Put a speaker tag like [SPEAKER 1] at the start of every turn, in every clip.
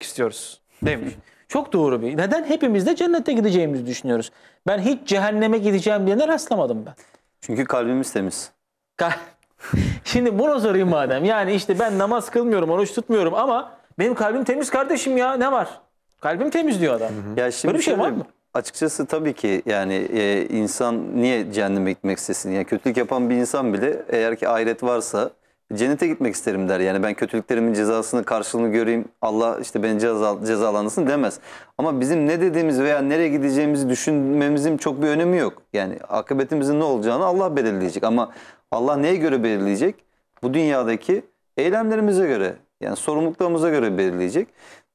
[SPEAKER 1] istiyoruz demiş. Çok doğru bir. Neden? Hepimiz de cennete gideceğimizi düşünüyoruz. Ben hiç cehenneme gideceğim diyene rastlamadım ben.
[SPEAKER 2] Çünkü kalbimiz temiz.
[SPEAKER 1] Şimdi bunu sorayım madem. Yani işte ben namaz kılmıyorum, oruç tutmuyorum ama benim kalbim temiz kardeşim ya. Ne var? Kalbim temiz diyor adam.
[SPEAKER 2] Ya şimdi
[SPEAKER 1] Böyle bir şey var mı?
[SPEAKER 2] Açıkçası tabii ki yani e, insan niye cehenneme gitmek istesin? Yani kötülük yapan bir insan bile eğer ki ahiret varsa cennete gitmek isterim der. Yani ben kötülüklerimin cezasını karşılığını göreyim. Allah işte beni ceza, cezalandırsın demez. Ama bizim ne dediğimiz veya nereye gideceğimizi düşünmemizin çok bir önemi yok. Yani akıbetimizin ne olacağını Allah belirleyecek. Ama Allah neye göre belirleyecek? Bu dünyadaki eylemlerimize göre yani sorumluluklarımıza göre belirleyecek.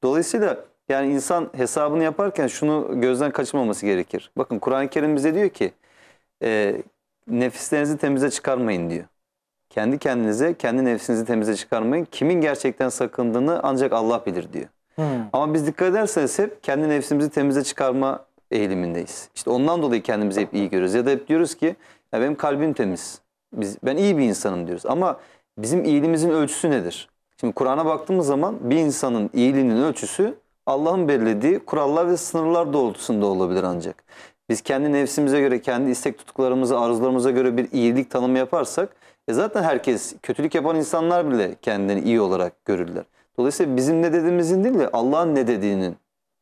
[SPEAKER 2] Dolayısıyla yani insan hesabını yaparken şunu gözden kaçırmaması gerekir. Bakın Kur'an-ı Kerim bize diyor ki e, nefislerinizi temize çıkarmayın diyor. Kendi kendinize, kendi nefsinizi temize çıkarmayın. Kimin gerçekten sakındığını ancak Allah bilir diyor.
[SPEAKER 1] Hmm.
[SPEAKER 2] Ama biz dikkat ederseniz hep kendi nefsimizi temize çıkarma eğilimindeyiz. İşte ondan dolayı kendimizi hep iyi görüyoruz. Ya da hep diyoruz ki ya benim kalbim temiz. Biz, ben iyi bir insanım diyoruz. Ama bizim iyiliğimizin ölçüsü nedir? Şimdi Kur'an'a baktığımız zaman bir insanın iyiliğinin ölçüsü Allah'ın belirlediği kurallar ve sınırlar doğrultusunda olabilir ancak. Biz kendi nefsimize göre, kendi istek tutuklarımıza, arzularımıza göre bir iyilik tanımı yaparsak e zaten herkes, kötülük yapan insanlar bile kendini iyi olarak görürler. Dolayısıyla bizim ne dediğimizin değil de Allah'ın ne dediğinin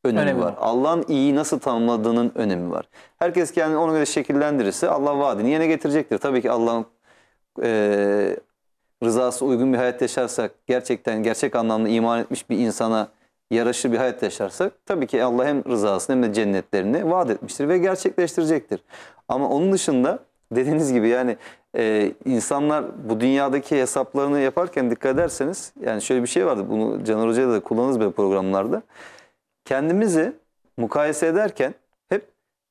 [SPEAKER 2] önemi,
[SPEAKER 1] Önemi
[SPEAKER 2] var. Allah'ın iyiyi nasıl tanımladığının önemi var. Herkes kendini ona göre şekillendirirse Allah vaadini yerine getirecektir. Tabii ki Allah'ın eee rızası uygun bir hayat yaşarsak, gerçekten gerçek anlamda iman etmiş bir insana yaraşır bir hayat yaşarsak tabii ki Allah hem rızasını hem de cennetlerini vaat etmiştir ve gerçekleştirecektir. Ama onun dışında dediğiniz gibi yani e, insanlar bu dünyadaki hesaplarını yaparken dikkat ederseniz yani şöyle bir şey vardı bunu Caner Hoca'yla da kullanırız böyle programlarda. Kendimizi mukayese ederken hep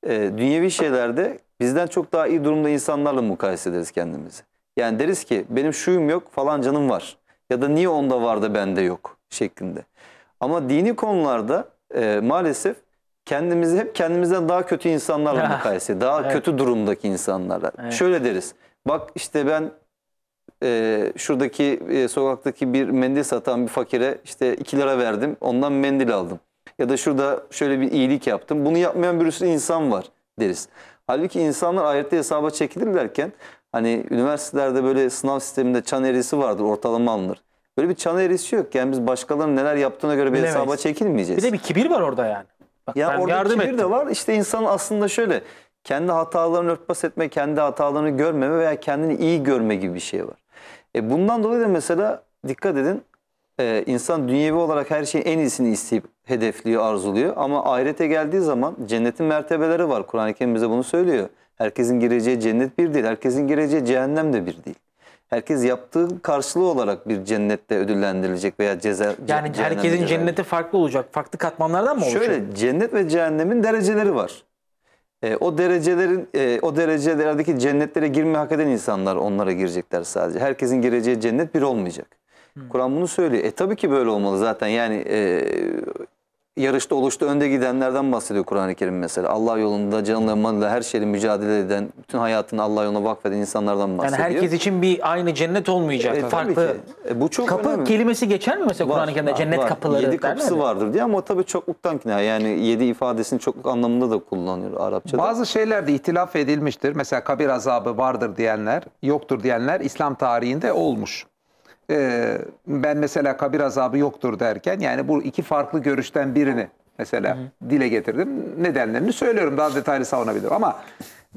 [SPEAKER 2] e, dünyevi şeylerde bizden çok daha iyi durumda insanlarla mukayese ederiz kendimizi. Yani deriz ki benim şuyum yok falan canım var. Ya da niye onda var da bende yok şeklinde. Ama dini konularda e, maalesef kendimizi hep kendimizden daha kötü insanlarla mukayese, daha
[SPEAKER 1] Evet.
[SPEAKER 2] kötü durumdaki insanlarla.
[SPEAKER 1] Evet.
[SPEAKER 2] Şöyle deriz. Bak işte ben e, şuradaki e, sokaktaki bir mendil satan bir fakire işte 2 lira verdim. Ondan mendil aldım. Ya da şurada şöyle bir iyilik yaptım. Bunu yapmayan bir sürü insan var deriz. Halbuki insanlar ahirette hesaba çekilirlerken hani üniversitelerde böyle sınav sisteminde çan eğrisi vardır, ortalama alınır. Böyle bir çan eğrisi yok. Yani biz başkalarının neler yaptığına göre bir
[SPEAKER 1] Bilemeyiz.
[SPEAKER 2] hesaba çekilmeyeceğiz.
[SPEAKER 1] Bir de bir kibir var orada yani. Bak
[SPEAKER 2] Ya
[SPEAKER 1] ben
[SPEAKER 2] orada
[SPEAKER 1] yardım
[SPEAKER 2] kibir
[SPEAKER 1] ettim.
[SPEAKER 2] de var. İşte insanın aslında şöyle kendi hatalarını örtbas etme, kendi hatalarını görmeme veya kendini iyi görme gibi bir şey var. E bundan dolayı da mesela dikkat edin e, insan dünyevi olarak her şeyin en iyisini isteyip hedefliyor, arzuluyor. Ama ahirete geldiği zaman cennetin mertebeleri var. Kur'an-ı Kerim bize bunu söylüyor. Herkesin gireceği cennet bir değil. Herkesin gireceği cehennem de bir değil. Herkes yaptığı karşılığı olarak bir cennette ödüllendirilecek veya ceza
[SPEAKER 1] Yani herkesin cenneti farklı olacak. Farklı katmanlardan mı olacak?
[SPEAKER 2] Şöyle cennet ve cehennemin dereceleri var. E, o derecelerin e, o derecelerdeki cennetlere girme hak eden insanlar onlara girecekler sadece. Herkesin gireceği cennet bir olmayacak. Kur'an bunu söylüyor. E tabii ki böyle olmalı zaten. Yani e, yarışta oluşta önde gidenlerden bahsediyor Kur'an-ı Kerim mesela. Allah yolunda canla malıyla her şeyle mücadele eden, bütün hayatını Allah yoluna vakfeden insanlardan
[SPEAKER 1] Yani
[SPEAKER 2] bahsediyor.
[SPEAKER 1] herkes için bir aynı cennet olmayacak.
[SPEAKER 2] E, tabii
[SPEAKER 1] Farklı.
[SPEAKER 2] E, bu çok
[SPEAKER 1] kapı
[SPEAKER 2] önemli.
[SPEAKER 1] kelimesi geçer mi mesela Kur'an-ı Kerim'de
[SPEAKER 2] var,
[SPEAKER 1] cennet
[SPEAKER 2] var.
[SPEAKER 1] kapıları
[SPEAKER 2] Yedi kapısı
[SPEAKER 1] mi?
[SPEAKER 2] vardır diye ama o tabii çokluktan kinaye. Yani yedi ifadesini çokluk anlamında da kullanıyor Arapçada.
[SPEAKER 3] Bazı şeylerde ihtilaf edilmiştir. Mesela kabir azabı vardır diyenler, yoktur diyenler İslam tarihinde olmuş. Ee, ben mesela kabir azabı yoktur derken yani bu iki farklı görüşten birini mesela dile getirdim. Nedenlerini söylüyorum. Daha detaylı savunabilirim ama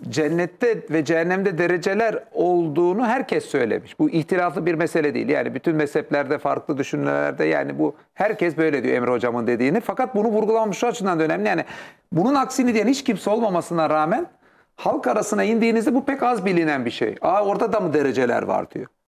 [SPEAKER 3] cennette ve cehennemde dereceler olduğunu herkes söylemiş. Bu ihtilaflı bir mesele değil. Yani bütün mezheplerde farklı düşüncelerde yani bu herkes böyle diyor Emre hocamın dediğini. Fakat bunu vurgulamış şu açıdan da önemli. Yani bunun aksini diyen hiç kimse olmamasına rağmen halk arasına indiğinizde bu pek az bilinen bir şey. Aa orada da mı dereceler var diyor.